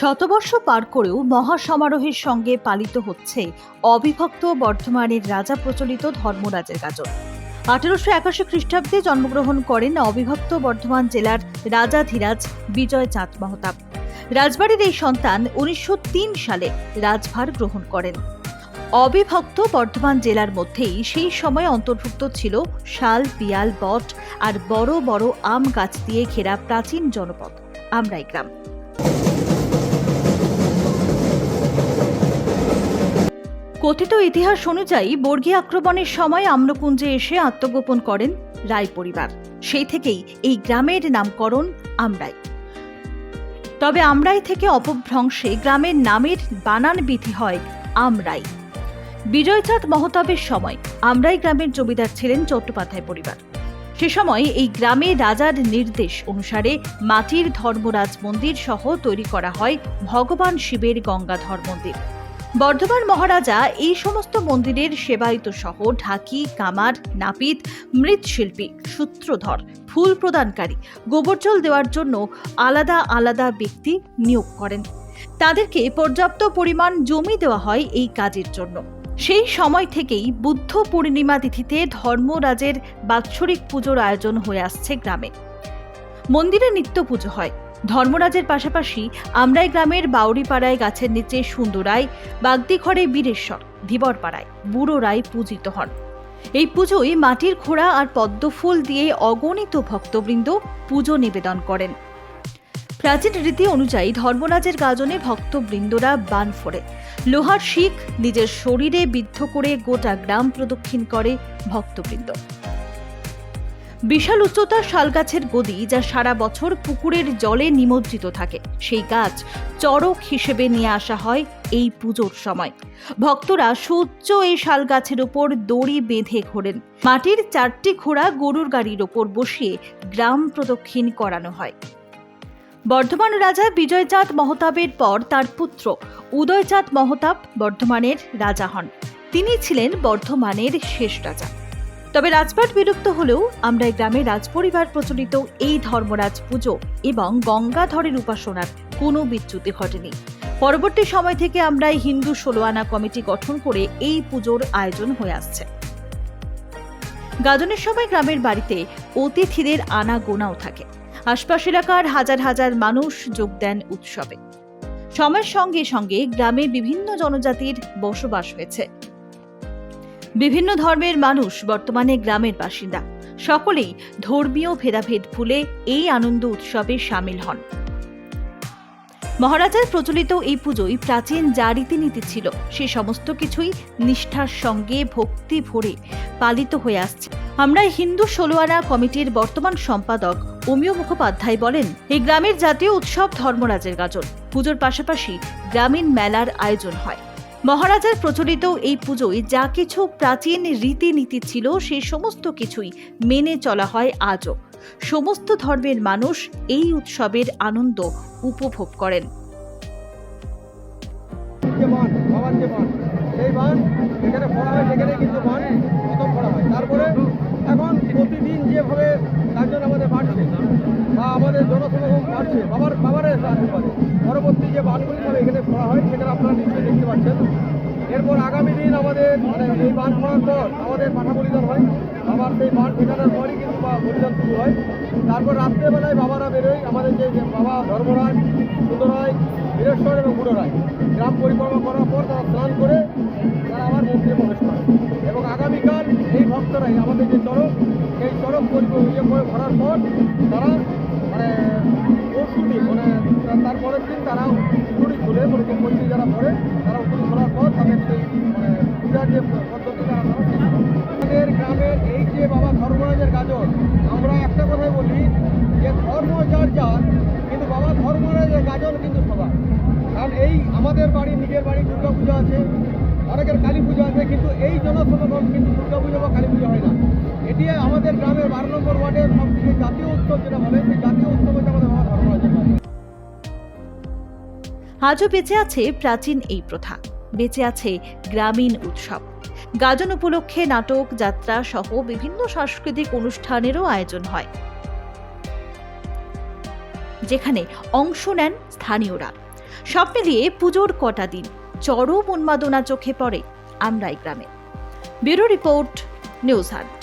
শতবর্ষ পার করেও মহাসমারোহের সঙ্গে পালিত হচ্ছে অবিভক্ত বর্ধমানের রাজা প্রচলিত ধর্মরাজের গাজন। আঠেরোশো একাশি খ্রিস্টাব্দে জন্মগ্রহণ করেন অবিভক্ত বর্ধমান জেলার রাজাধিরাজ বিজয় চাঁদ মহতাব। রাজবাড়ির এই সন্তান উনিশশো তিন সালে রাজভার গ্রহণ করেন। অবিভক্ত বর্ধমান জেলার মধ্যেই সেই সময় অন্তর্ভুক্ত ছিল শাল, পিয়াল, বট আর বড় বড় আম গাছ দিয়ে ঘেরা প্রাচীন জনপদ আমরাই গ্রাম কথিত ইতিহাস অনুযায়ী বর্গী আক্রমণের সময় আম্রকুঞ্জে এসে আত্মগোপন করেন রায় পরিবার। সেই থেকেই এই গ্রামের নামকরণ আমরাই। তবে আমরাই থেকে অপভ্রংশে গ্রামের নামের বানান বিধি হয় আমরাই। বিজয়চাঁদ মহতাবের সময় আমরাই গ্রামের জমিদার ছিলেন চট্টোপাধ্যায় পরিবার। সে সময় এই গ্রামে রাজার নির্দেশ অনুসারে মাটির ধর্মরাজ মন্দির সহ তৈরি করা হয় ভগবান শিবের গঙ্গাধর মন্দির। বর্ধমান মহারাজা এই সমস্ত মন্দিরের সেবায়িত সহ ঢাকি, কামার, নাপিত, মৃৎশিল্পী, সূত্রধর, ফুল প্রদানকারী গোবর জল দেওয়ার জন্য আলাদা আলাদা ব্যক্তি নিয়োগ করেন। তাদেরকে পর্যাপ্ত পরিমাণ জমি দেওয়া হয় এই কাজের জন্য। সেই সময় থেকেই বুদ্ধ পূর্ণিমা তিথিতে ধর্মরাজের বাৎসরিক পুজোর আয়োজন হয়ে আসছে গ্রামে। মন্দিরে নিত্য পুজো হয়। ধর্মরাজের পাশাপাশি আমরাই গ্রামের বাউরিপাড়ায় গাছের নিচে সুন্দরায় বাগদিঘরে বীরেশ্বর, ধীবরপাড়ায় বুড়ো রায় পূজিত হন। এই পুজোয় মাটির ঘোড়া আর পদ্মফুল দিয়ে অগণিত ভক্তবৃন্দ পুজো নিবেদন করেন। প্রাচীন রীতি অনুযায়ী ধর্মরাজের গাজনে ভক্তবৃন্দরা বান ফোড়ে। লোহার শিখ নিজের শরীরে বিদ্ধ করে গোটা গ্রাম প্রদক্ষিণ করে ভক্তবৃন্দ। বিশাল উচ্চতার শালগাছের গদি যা সারা বছর পুকুরের জলে নিমজ্জিত থাকে। সেই গাছ চড়ক হিসেবে নিয়ে আসা হয় এই পুজোর সময়। ভক্তরা সুউচ্চ এই শাল গাছের ওপর দড়ি বেঁধে ঘোরেন। মাটির চারটি ঘোড়া গরুর গাড়ির ওপর বসিয়ে গ্রাম প্রদক্ষিণ করানো হয়। বর্ধমান রাজা বিজয়চাঁদ মহতাবের পর তার পুত্র উদয়চাঁদ মহতাব বর্ধমানের রাজা হন। তিনি ছিলেন বর্ধমানের শেষ রাজা। তবে রাজপাট বিলুপ্ত হলেও আমরা এই গ্রামে রাজপরিবার প্রচলিত এই ধর্মরাজ পুজো এবং গঙ্গাধরের উপাসনার কোনো বিচ্যুতি ঘটেনি। পরবর্তী সময় থেকে আমরা হিন্দু ষোলোয়ানা কমিটি গঠন করে এই পুজোর আয়োজন হয়ে আসছে। গাজনের সময় গ্রামের বাড়িতে অতিথিদের আনা গোনাও থাকে। আশপাশ এলাকার হাজার হাজার মানুষ যোগ দেন উৎসবে। সময়ের সঙ্গে সঙ্গে গ্রামে বিভিন্ন জনজাতির বসবাস হয়েছে। বিভিন্ন ধর্মের মানুষ বর্তমানে গ্রামের বাসিন্দা। সকলেই ধর্মীয় ভেদাভেদ ভুলে এই আনন্দ উৎসবে সামিল হন। মহারাজার প্রচলিত এই পুজোয় প্রাচীন যা রীতিনীতি ছিল, সে সমস্ত কিছুই নিষ্ঠার সঙ্গে ভক্তি ভরে পালিত হয়ে আসছে। আমরা হিন্দু ষোলোয়ানা কমিটির বর্তমান সম্পাদক অমিয় মুখোপাধ্যায় বলেন, এই গ্রামের জাতীয় উৎসব ধর্মরাজের গাজন পুজোর পাশাপাশি গ্রামীণ মেলার আয়োজন হয়। মহারাজার প্রচলিত এই পুজোয় যা কিছু প্রাচীন রীতিনীতি ছিল, সে সমস্ত কিছুই মেনে চলা হয় আজও। সমস্ত ধর্মের মানুষ এই উৎসবের আনন্দ উপভোগ করেন। সেই এখন প্রতিদিন যেভাবে কার্জন আমাদের বাড়ছে, বা আমাদের জনসমাগম বাড়ছে, বাবার বাবার আশীর্বাদে। পরবর্তী যে বানগুলি সব এখানে পড়া হয়, সেখানে আপনারা এরপর আগামী দিন আমাদের মানে এই বান পড়ার পর আমাদের পাঠা বলিদান হয়, আবার সেই বান ফেটানোর পরই কিন্তু বলিদান শুরু হয়। তারপর রাত্রেবেলায় বাবারা বেরোয়, আমাদের যে বাবা ধর্মরাজ সুন্দরায় বীরেশ্বর এবং বুড়োরায়, গ্রাম পরিক্রমা করার পর তারা স্নান করে তারা আবার মন্দিরে প্রবেশ করে। এবং আগামীকাল এই ভক্তরাই আমাদের যে চড়ক, সেই চড়ক পরি- ইয়ে ভরার পর ধর্ম যার যার, কিন্তু বাবা ধর্মরাজের গাজন কিন্তু সবার। কারণ এই আমাদের বাড়ি, নিজের বাড়ি দুর্গা পুজো আছে, অনেকের কালী পুজো আছে, কিন্তু এই জনসমাগম কিন্তু দুর্গা পুজো বা কালী পুজো হয় না। এটি আমাদের গ্রামের বারো নম্বর ওয়ার্ডের সব থেকে জাতীয় উৎসব যেটা বলে, সেই জাতীয় উৎসব হচ্ছে আমাদের বাবা ধর্মরাজের আজও বেঁচে আছে প্রাচীন এই প্রথা। বেঁচে আছে গ্রামীণ উৎসব। গাজন উপলক্ষে নাটক, যাত্রা সহ বিভিন্ন সাংস্কৃতিক অনুষ্ঠানেরও আয়োজন হয়। যেখানে অংশ নেন স্থানীয়রা। সব মিলিয়ে পুজোর কটা দিন চরম উন্মাদনা চোখে পড়ে আমরাই গ্রামে। ব্যুরো রিপোর্ট, নিউজ হাট।